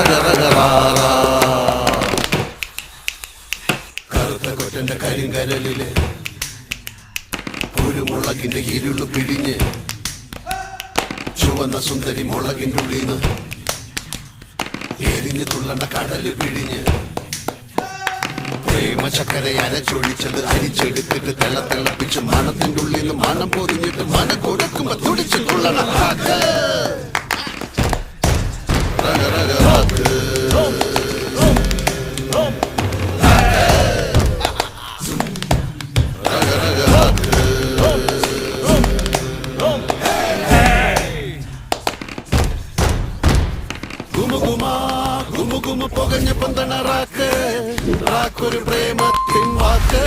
ഹരഹരാറ കറുത്ത കൊറ്റന്റെ കരിങ്കരലിൽ കുരുമുളകിന്റെ ഇരുൾ പിഴിഞ്ഞ് ചുവന്ന സുന്ദരി മുളകിന്റെ ഉള്ളിൽ നിന്ന് എരിഞ്ഞു തുള്ളണ്ട കടൽ പിഴിഞ്ഞ് പ്രേമചക്കരെ അരച്ചൊഴിച്ചത് അരിച്ചെടുത്തിട്ട് തിള തിളപ്പിച്ച് മണത്തിന്റെ ഉള്ളിൽ മണം പൊതിഞ്ഞിട്ട് മനം കൊടുക്കുമ്പോ തുടിച്ചു കൊള്ളണം ഗുമുഗുമാ ഗുമുഗുമു പുകഞ്ഞ പന്തണ റാക്കൊരു പ്രേമത്തിൻ വാക്ക്.